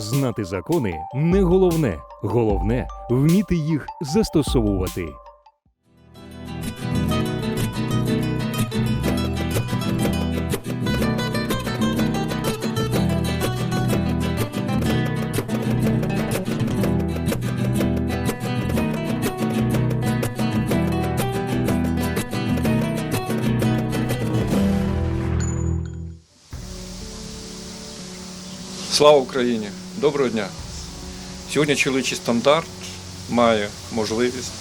Знати закони не головне. Головне вміти їх застосовувати. Слава Україні! Доброго дня! Сьогодні чоловічий стандарт має можливість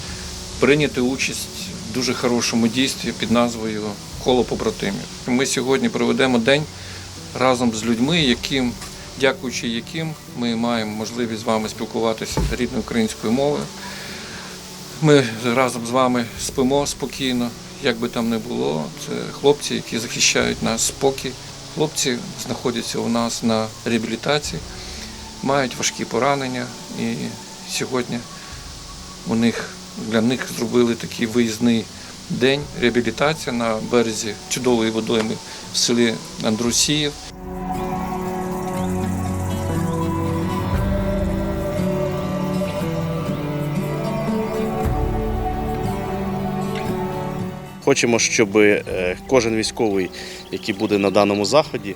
прийняти участь в дуже хорошому дійстві під назвою Коло побратимів. Ми сьогодні проведемо день разом з людьми, яким, дякуючи яким ми маємо можливість з вами спілкуватися рідною українською мовою. Ми разом з вами спимо спокійно, як би там не було. Це хлопці, які захищають нас спокій. Хлопці знаходяться у нас на реабілітації, мають важкі поранення, і сьогодні у них для них зробили такий виїзний день реабілітація на березі чудової водойми в селі Андрусіїв. Хочемо, щоб е, кожен військовий, який буде на даному заході,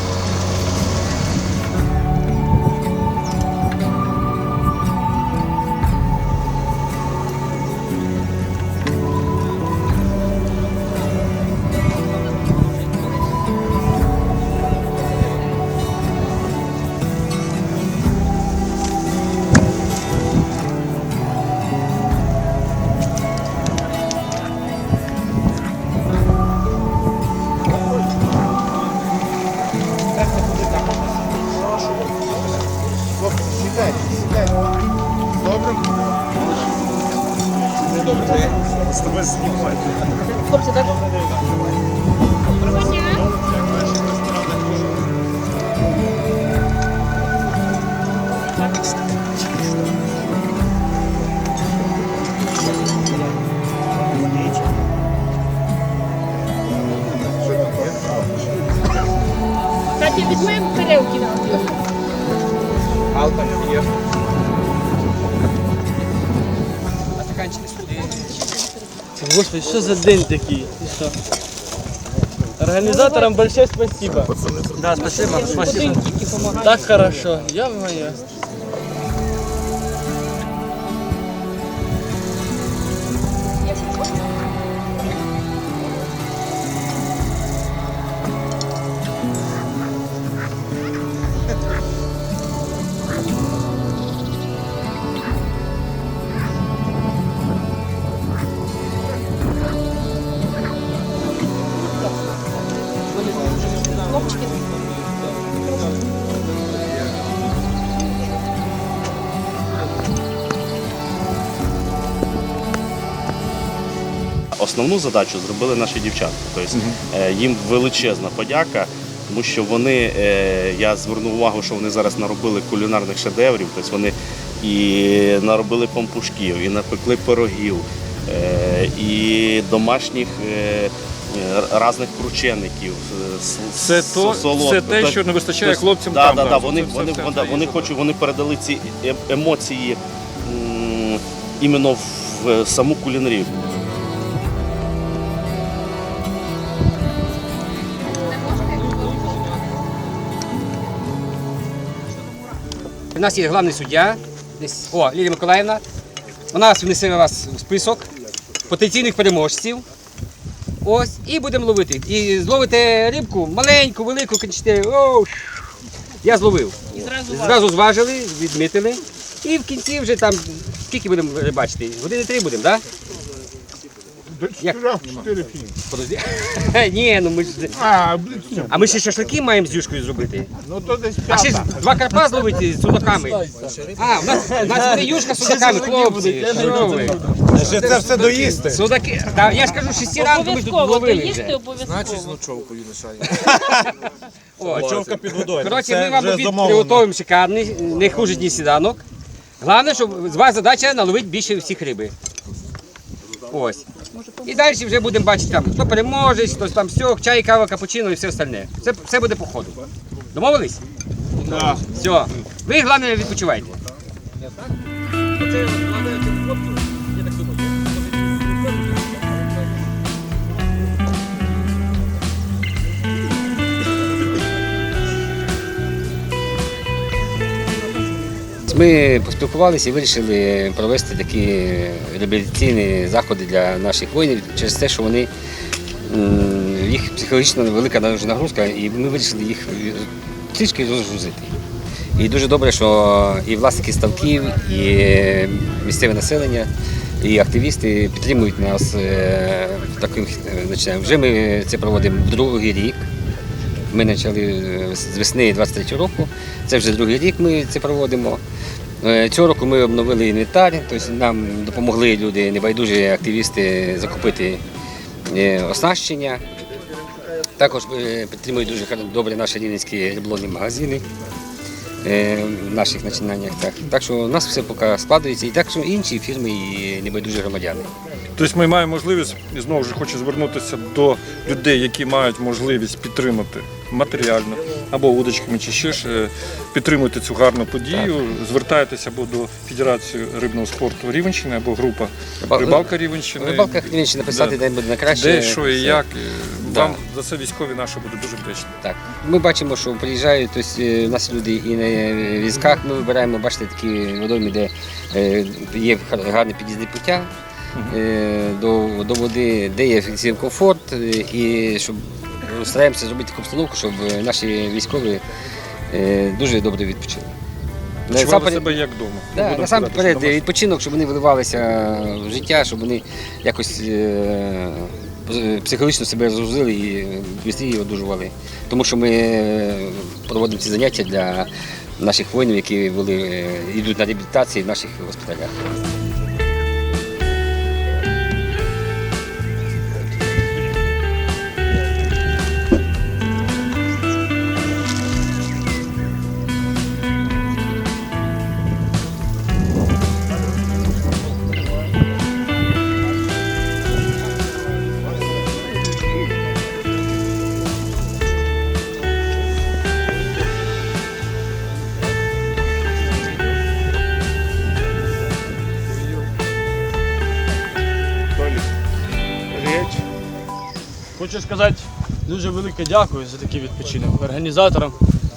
е, нашої е, риболовлі. Кстати, візьмемо тарелки нам. Господи, что за день такие? Ты что? Организаторам большое спасибо. Да, спасибо, спасибо. Так хорошо, я моя. Основну задачу зробили наші дівчата. Тобто е, їм величезна подяка, тому що вони, е, я звернув увагу, що вони зараз наробили кулінарних шедеврів, тобто вони і наробили пампушків, і напекли пирогів, е, і домашніх різних кручеників. Це то- це те, Тобто- що не вистачає тобто, хлопцям Да, там, да, да, вони, все- вони, все вони, вони, хочуть, вони передали ці емоції іменно в саму кулінарію. У нас є головний суддя, десь, о, Лілія Миколаївна. Вона внесе вас у список потенційних переможців. Ось, і будемо ловити. І зловите рибку, маленьку, велику, кричите, оу. Я зловив. І зразу, зважили, відмітили. І в кінці вже там, скільки будемо рибачити? Години три будемо, так? Як? Подожди. Ні, ну ми ж. А, блін, А ми ще шашлики маємо з юшкою зробити. ну то десь А ще ж два карпа зловити з судаками. А, в нас, в нас буде юшка з судаками, хлопці. Що ви? Ще це все доїсти. Судаки. Та я ж кажу, шісті ранку ми тут ловили вже. обов'язково. О, Човка під водою. Коротше, ми вам обід приготуємо шикарний, не хуже ні сніданок. Головне, щоб з вас задача наловити більше всіх риби. Ось. І далі вже будемо бачити, там, хто переможе, хтось там все, чай, кава, капучино і все остальне. Це все буде по ходу. Домовились? Так. Все. Ви головне відпочивайте. Ми поспілкувалися і вирішили провести такі реабілітаційні заходи для наших воїнів через те, що вони їх психологічно велика нагрузка, і ми вирішили їх трішки розгрузити. І дуже добре, що і власники ставків, і місцеве населення, і активісти підтримують нас е, в таких. Вже ми це проводимо другий рік. Ми почали з весни 23 року. Це вже другий рік ми це проводимо. Е, Цього року ми обновили інвентар, тобто нам допомогли люди, небайдужі активісти закупити е, оснащення. Також е, підтримують дуже добре наші рівненські риболовні магазини в наших начинаннях. Так. так що у нас все поки складається, і так що інші фірми і небайдужі громадяни. Тобто ми маємо можливість, і знову ж хочу звернутися до людей, які мають можливість підтримати матеріально або удочками чи ще ж е, підтримуйте цю гарну подію. Звертайтеся або до Федерації рибного спорту Рівенщини, або група Рибалка Рівенщини. В рибалках Рівненщини написати, Да. де буде на краще. Де, що і як. е. Вам за це військові наші будуть дуже вдячні. Так. Ми бачимо, що приїжджають, тобто е, у нас люди і на візках ми вибираємо, бачите, такі водойми, де е, є гар- гарне під'їзне пуття е, до, до води, де є всім комфорт, е, і щоб стараємося зробити таку обстановку, щоб е, наші військові е, дуже добре відпочили. Насамперед- себе як вдома. Да, Будемо насамперед відпочинок, щоб вони виливалися в життя, щоб вони якось е, психологічно себе розгрузили і швидше одужували. Тому що ми е, проводимо ці заняття для наших воїнів, які були, е, йдуть на реабілітації в наших госпіталях. Хочу сказати дуже велике дякую за такий відпочинок організаторам,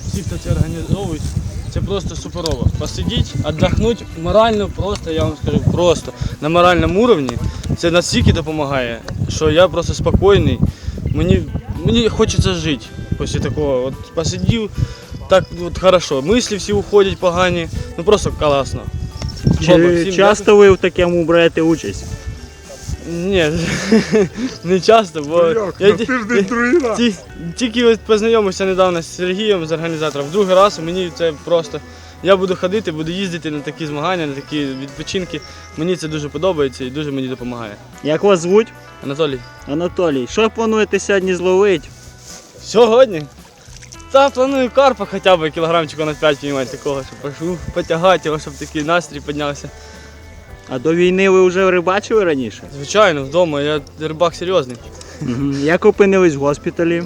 всі, хто це організовують. Це просто суперово. Посидіть, віддохнути морально, просто, я вам скажу, просто на моральному рівні. Це настільки допомагає, що я просто спокійний. Мені, мені хочеться жити після такого. От посидів, так от хорошо. Мислі всі уходять погані. Ну просто класно. Чи всім часто ви в такому берете участь? Ні, не часто, бо я, ті- тільки познайомився недавно з Сергієм, з організатором. В другий раз мені це просто. Я буду ходити, буду їздити на такі змагання, на такі відпочинки. Мені це дуже подобається і дуже мені допомагає. Як вас звуть? Анатолій, Анатолій. Що плануєте сьогодні зловити? сьогодні? Та планую карпа хоча б кілограмчику на 5 піймати такого, щоб пишу, потягати його, щоб такий настрій піднявся. А до війни ви вже рибачили раніше? Звичайно, вдома, я рибак серйозний. Мгм. Як опинились в госпіталі?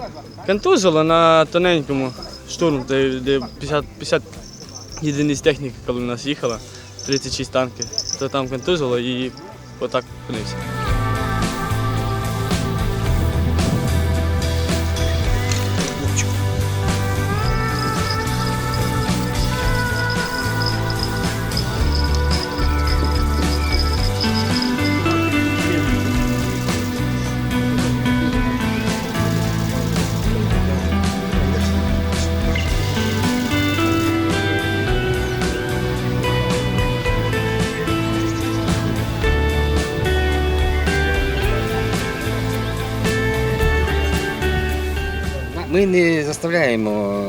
Контузило на тоненькому штурм, де, де 50, 50 єдиниць техніки, коли в нас їхала, 36 танків, то там контузило і отак опинився. Ми не заставляємо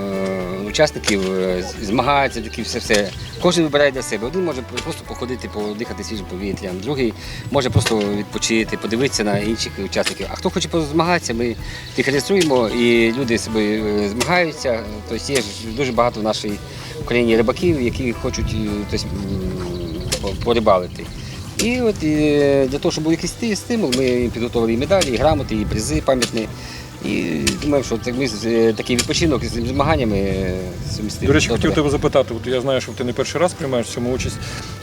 е, учасників е, змагатися, такі все все. Кожен вибирає для себе. Один може просто походити, подихати свіжим повітрям, другий може просто відпочити, подивитися на інших учасників. А хто хоче позмагатися, ми їх реєструємо і люди себе змагаються. Тобто є дуже багато в нашій Україні рибаків, які хочуть е, тобто, порибалити. І от для того, щоб був якийсь стимул, ми підготували і медалі, і грамоти, і призи пам'ятні. І думаю, що це ми е, такий відпочинок з змаганнями е, сумістили. До речі, хотів тебе запитати, от я знаю, що ти не перший раз приймаєш в цьому участь.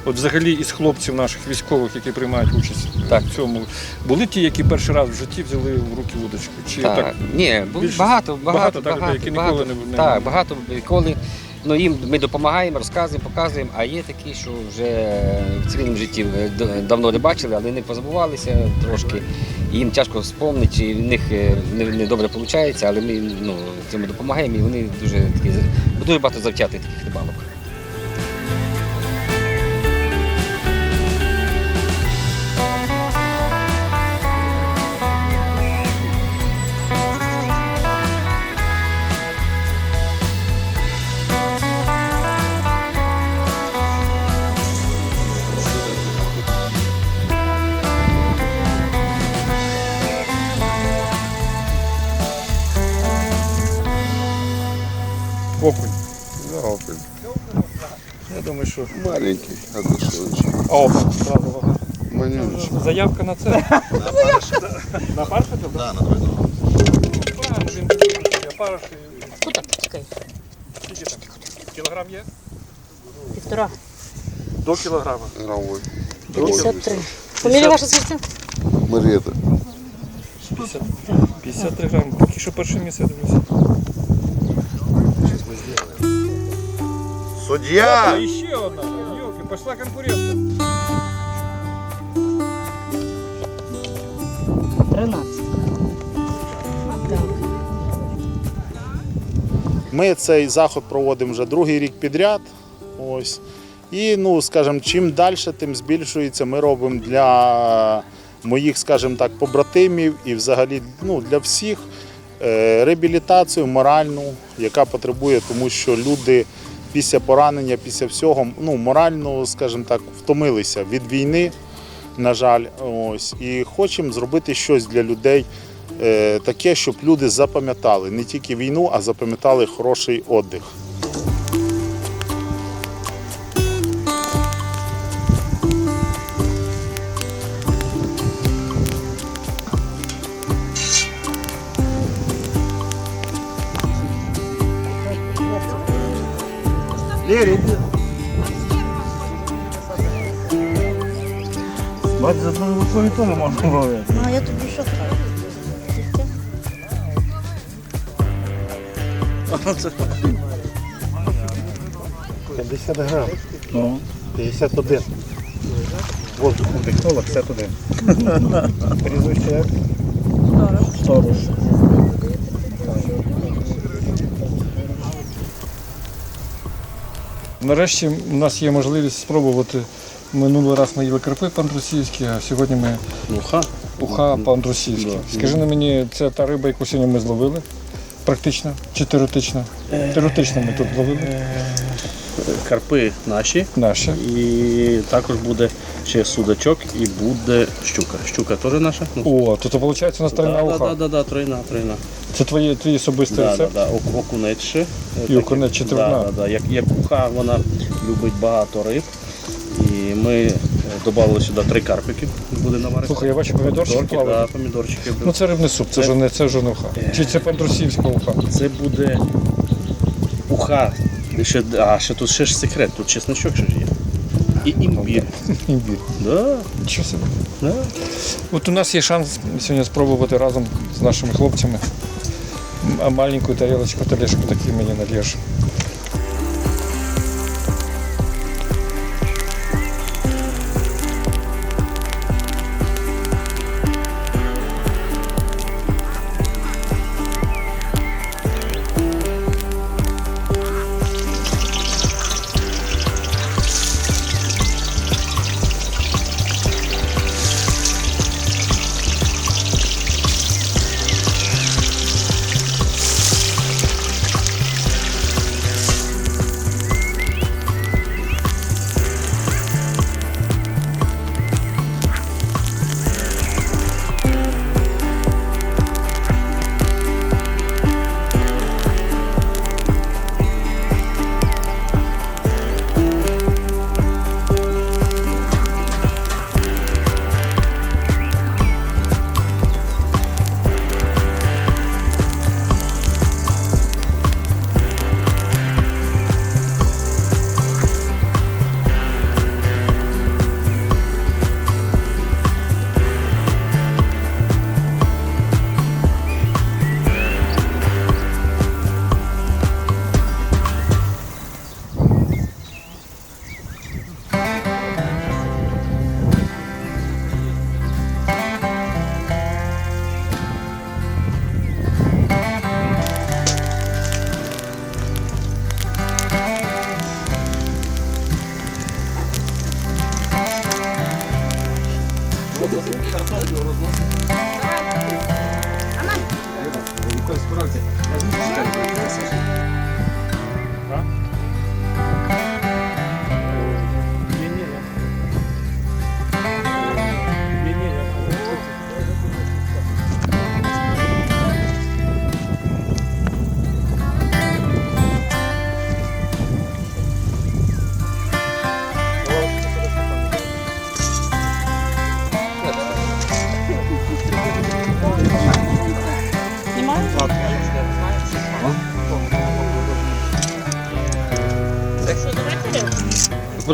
От взагалі із хлопців наших військових, які приймають участь Так. в цьому, були ті, які перший раз в житті взяли в руки вудочку? Чи Так, так? ні, більш- багато, багато, багато, так, багато, які багато, ніколи не- не- так, багато ніколи. Ну, їм ми допомагаємо, розказуємо, показуємо, а є такі, що вже в цивільному житті е, давно не бачили, але не позабувалися трошки. Їм тяжко вспомнити, чи в них е, не, не добре виходить, але ми ну, цьому допомагаємо і вони дуже такі, дуже багато завчати таких рибалок. Окунь. Да, опель. Я думаю, що. Маленький, а то що? О, зразу вага. Заявка на це. На парша? Так, на двойного. Куди чекай? Скільки там? Кілограм є? Півтора. До кілограма. Гравой. 53. Фамілія ваша звідси? Марета. 53 грами. Поки що перше місце я дивлюся. Суддя! А ще одна. Йолки, пішла конкуренція. 13. Ми цей заход проводимо вже другий рік підряд. Ось. І, ну, скажімо, чим далі, тим збільшується. Ми робимо для моїх, скажімо так, побратимів і взагалі ну, для всіх реабілітацію моральну, яка потребує, тому що люди після поранення, після всього, ну, морально, скажімо так, втомилися від війни, на жаль. Ось. І хочемо зробити щось для людей е, таке, щоб люди запам'ятали не тільки війну, а запам'ятали хороший віддих. Бать, за одною рукою теж можна ловити. Ну, а я тобі що кажу? 50 грам, Ну. 51. Воздух вдихнуло, 51. Прізвище як? Сторож. Нарешті у нас є можливість спробувати. Минулий раз ми їли карпи по-андрусівськи, а сьогодні ми Уха. уха по-андрусівськи. Да. Скажи на мені, це та риба, яку сьогодні ми зловили? Практично чи теоретично? Теоретично ми тут зловили. Карпи наші. Наші. І також буде ще судачок і буде щука. Щука теж наша. Ну, О, то, то виходить у нас тройна да, да, уха. да, да, да, тройна, тройна. Це твої, твій особистий Да, да, рецепт? да. Ок- Окунець ще. Е, І окунець четверна. Да, да, да. Як, як уха, вона любить багато риб. І ми е, додали сюди три карпики. Буде наварити. Слухай, я бачу помідорчики Помідорки, плавають. да, помідорчики. Ну це рибний суп, це Це- вже не це вже не уха. Чи це по-андрусівська уха? Це буде уха. Ще, а ще тут ще ж секрет, тут чесночок ще ж є. І імбір. Імбір. Да, Нічого собі. да. От у нас є шанс сьогодні спробувати разом з нашими хлопцями маленьку тарілочку, тарілочку такі мені налєш.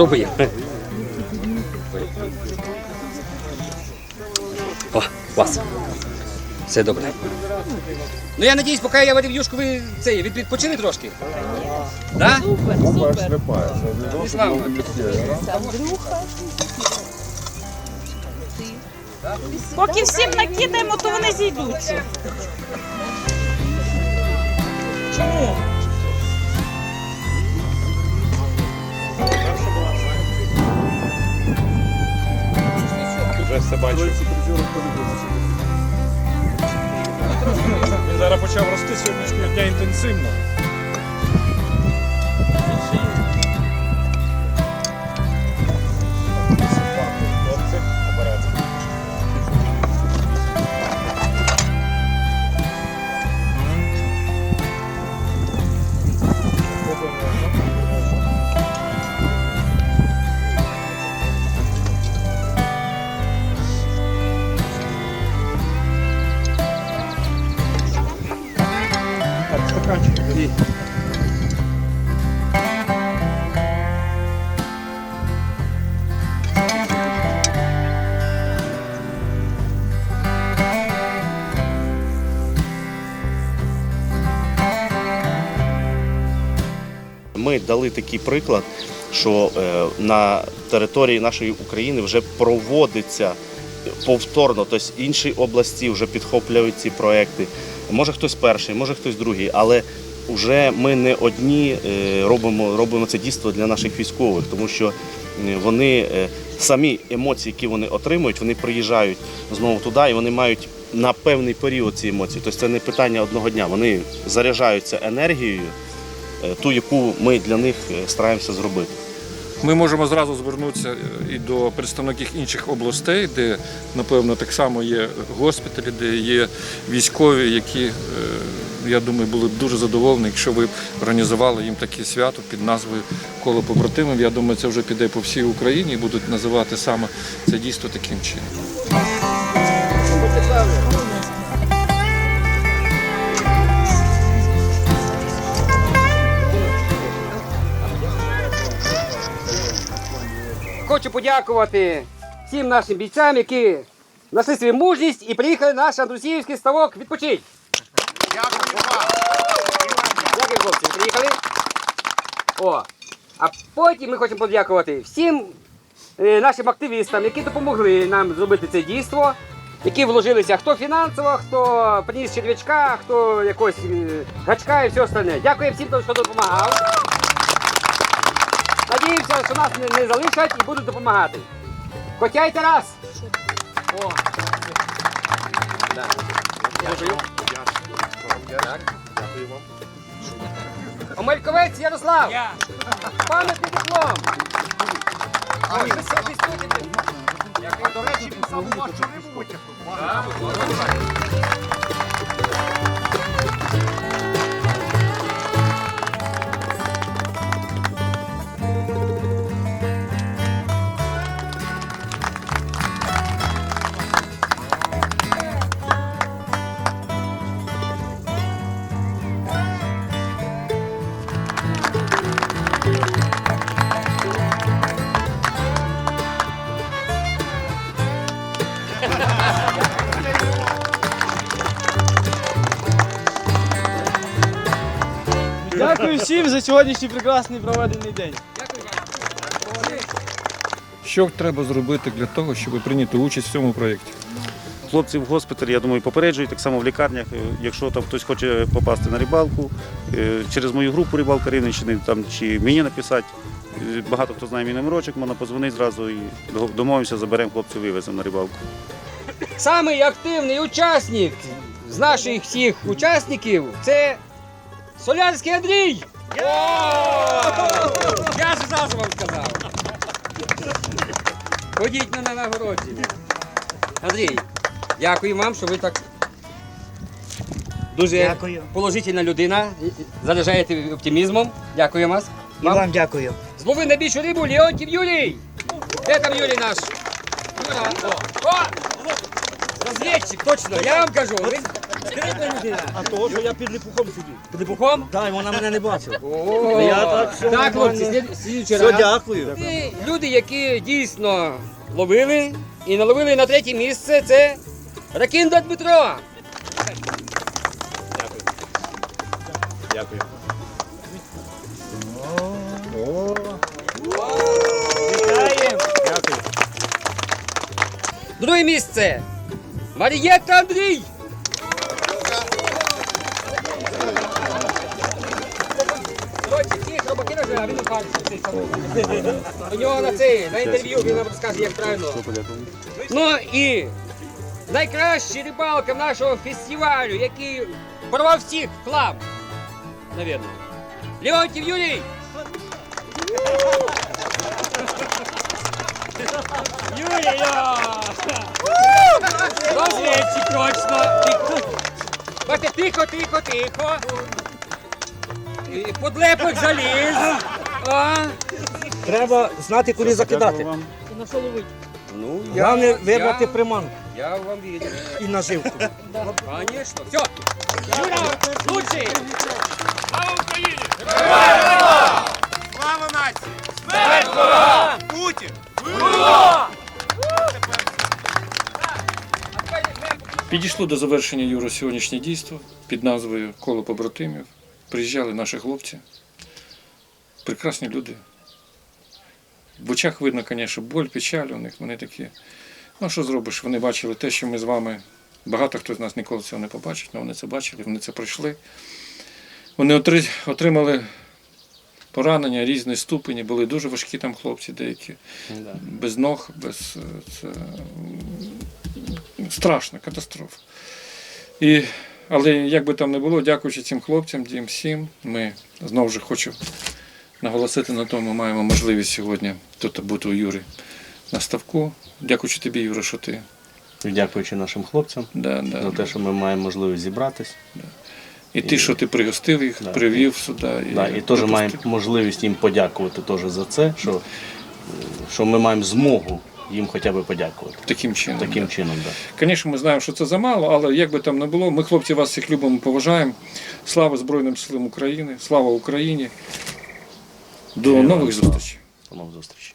Спробуємо. О, вас. Все добре. Ну я надіюсь, поки я варив юшку, ви цей, від- відпочили трошки? Да? Супер, супер. І славно. Поки всім накидаємо, то вони зійдуться. Чому? Вже все бачу. Він зараз почав рости сьогоднішнього дня інтенсивно. Ми дали такий приклад, що е, на території нашої України вже проводиться повторно, тобто інші області вже підхоплюють ці проекти. Може хтось перший, може хтось другий, але вже ми не одні е, робимо, робимо це дійство для наших військових, тому що е, вони е, самі емоції, які вони отримують, вони приїжджають знову туди і вони мають на певний період ці емоції. Тобто це не питання одного дня. Вони заряджаються енергією ту, яку ми для них стараємося зробити. Ми можемо зразу звернутися е, і до представників інших областей, де, напевно, так само є госпіталі, де є військові, які, е, я думаю, були б дуже задоволені, якщо ви організували їм таке свято під назвою Коло побратимів. Я думаю, це вже піде по всій Україні і будуть називати саме це дійство таким чином. Хочу подякувати всім нашим бійцям, які знайшли свою мужність і приїхали на наш Андрусіївський ставок відпочити. Дякую вам. Дякую, хлопці, ви приїхали. О, а потім ми хочемо подякувати всім е, нашим активістам, які допомогли нам зробити це дійство, які вложилися хто фінансово, хто приніс черв'ячка, хто якось е, гачка і все остальне. Дякую всім, хто допомагав. Надіємося, що нас не, не залишать і будуть допомагати. Котяйте раз! О. Да. Дякую. Омельковець Ярослав! Пам'ятний диплом! Ой, високий студент. Дякую. До речі, писав вашу рибу витягнув. Дякую сьогоднішній прекрасний проведений день. Що треба зробити для того, щоб прийняти участь в цьому проєкті? Хлопці в госпіталі, я думаю, попереджують, так само в лікарнях, е, якщо там хтось хоче попасти на рибалку, е, через мою групу рибалка Рівненщини там, чи мені написати, Е, Багато хто знає мій номерочок, можна позвонити зразу і домовимося, заберемо хлопців, вивеземо на рибалку. Самий активний учасник з наших всіх учасників це Солянський Андрій! Я ж зразу вам сказав. Ходіть на нагородження. Андрій, дякую вам, що ви так дуже Дякую. положительна людина. Заряджаєте оптимізмом. Дякую вас. І вам дякую. Злови найбільшу рибу Леонтів Юрій! Де там Юрій наш? Юра, о! Розвідчик, точно, я вам кажу. Ви скритна людина. А того, що я під липухом сидів. Під липухом? Так, вона мене не бачила. О, Я так, все так, хлопці, нормально. слід- слідуючий Все, раз. дякую. Люди, які дійсно ловили і наловили на третє місце, це Ракінда Дмитро. Вітаємо. Друге місце. Марієта Андрій. У нього на цей, на інтерв'ю він вам розкаже, як правильно. Ну і найкращий рибалка нашого фестивалю, який порвав всіх в хлам. Навірно. Леонтів Юрій. Юрій! Розвідчик, точно! Тихо. Бачите, тихо, тихо, тихо. Подлепок заліз. А? Треба знати, куди закидати. Ти на що? Ну, Головне вибрати приманку Я вам вірю. і наживку. Конечно. Все. Юра, лучший. Слава Україні! Слава нації! Смерть! Путін! Підійшло до завершення Юро сьогоднішнє дійство під назвою Коло побратимів. Приїжджали наші хлопці. Прекрасні люди. В очах видно, звісно, боль, печаль у них. Вони такі. Ну, що зробиш? Вони бачили те, що ми з вами. Багато хто з нас ніколи цього не побачить, але вони це бачили, вони це пройшли. Вони отримали поранення різної ступені, були дуже важкі там хлопці деякі без ног, без це, страшна катастрофа. І, але як би там не було, дякуючи цим хлопцям, їм всім, ми знову ж хочу наголосити на тому, ми маємо можливість сьогодні тут бути у Юри на ставку. Дякуючи тобі, Юра, що ти. Дякуючи нашим хлопцям Да, да, за те, що ми маємо можливість зібратись. І ти, що ти пригостив їх, Да. привів сюди. Да, і теж маємо можливість їм подякувати теж за це, що, що ми маємо змогу їм хоча б подякувати. таким чином. Таким да. чином, так. Звісно, ми знаємо, що це замало, але як би там не було, ми, хлопці, вас всіх любимо, поважаємо. Слава Збройним силам України, слава Україні. До нових зустрічей. До нових зустрічей.